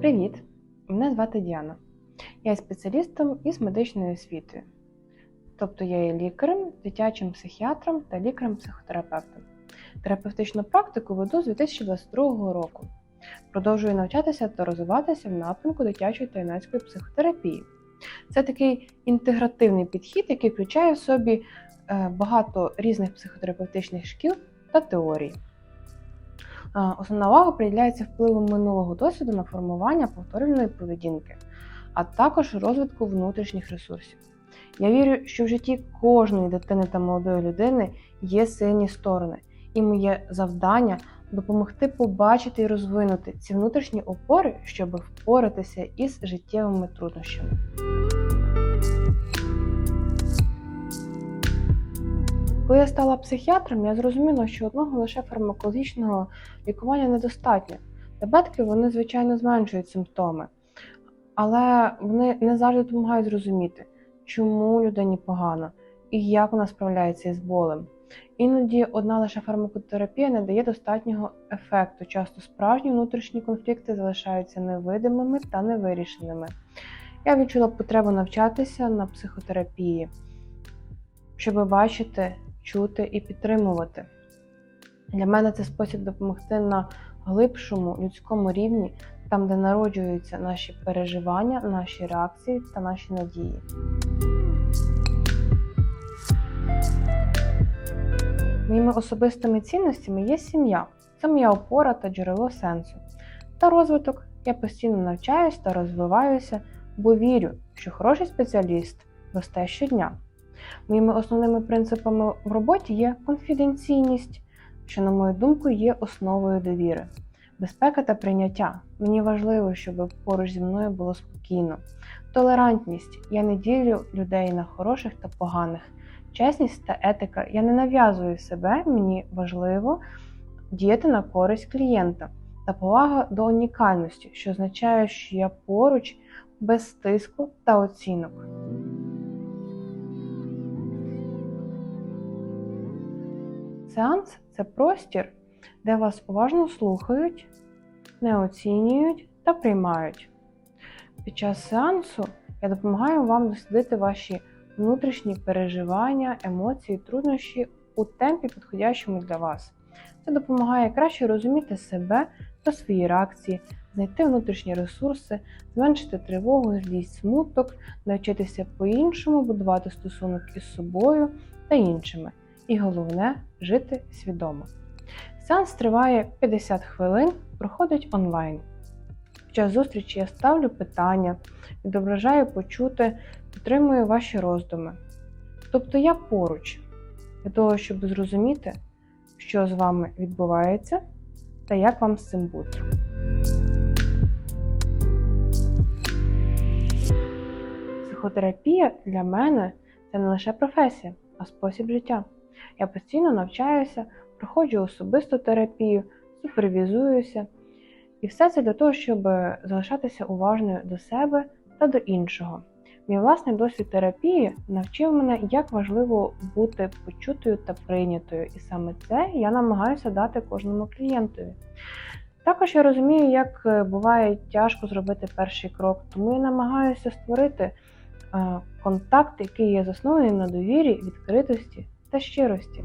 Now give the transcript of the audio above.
Привіт! Мене звати Діана. Я є спеціалістом із медичною освітою. Тобто я є лікарем, дитячим психіатром та лікарем-психотерапевтом. Терапевтичну практику веду з 2022 року. Продовжую навчатися та розвиватися в напрямку дитячої та юнацької психотерапії. Це такий інтегративний підхід, який включає в собі е, багато різних психотерапевтичних шкіл та теорій. Е, Основна увага приділяється впливу минулого досвіду на формування повторювальної поведінки, а також розвитку внутрішніх ресурсів. Я вірю, що в житті кожної дитини та молодої людини є сильні сторони, і моє завдання допомогти побачити і розвинути ці внутрішні опори, щоб впоратися із життєвими труднощами. Коли я стала психіатром, я зрозуміла, що одного лише фармакологічного лікування недостатньо. Таблетки вони, звичайно, зменшують симптоми, але вони не завжди допомагають зрозуміти, чому людині погано і як вона справляється із болем. Іноді одна лише фармакотерапія не дає достатнього ефекту. Часто справжні внутрішні конфлікти залишаються невидимими та невирішеними. Я відчула потребу навчатися на психотерапії, щоб бачити, чути і підтримувати. Для мене це спосіб допомогти на глибшому людському рівні, там, де народжуються наші переживання, наші реакції та наші надії. Моїми особистими цінностями є сім'я. Це моя опора та джерело сенсу. Та розвиток. Я постійно навчаюсь та розвиваюся, бо вірю, що хороший спеціаліст росте щодня. Моїми основними принципами в роботі є конфіденційність, що, на мою думку, є основою довіри, безпека та прийняття. Мені важливо, щоб поруч зі мною було спокійно. Толерантність. Я не ділю людей на хороших та поганих. Чесність та етика. Я не нав'язую себе, мені важливо діяти на користь клієнта та повага до унікальності, що означає, що я поруч без тиску та оцінок. Сеанс це простір, де вас уважно слухають, не оцінюють та приймають. Під час сеансу я допомагаю вам дослідити ваші внутрішні переживання, емоції, труднощі у темпі, підходящому для вас. Це допомагає краще розуміти себе та свої реакції, знайти внутрішні ресурси, зменшити тривогу, злість, смуток, навчитися по-іншому будувати стосунок із собою та іншими. І головне жити свідомо. Сеанс триває 50 хвилин, проходить онлайн. Під час зустрічі я ставлю питання, відображаю почути, підтримую ваші роздуми. Тобто я поруч для того, щоб зрозуміти, що з вами відбувається та як вам з цим бути. Психотерапія для мене це не лише професія, а спосіб життя. Я постійно навчаюся, проходжу особисту терапію, супервізуюся. І все це для того, щоб залишатися уважною до себе та до іншого. Мій власний досвід терапії навчив мене, як важливо бути почутою та прийнятою, і саме це я намагаюся дати кожному клієнтові. Також я розумію, як е, буває тяжко зробити перший крок, тому я намагаюся створити е, контакт, який є заснований на довірі, відкритості та щирості.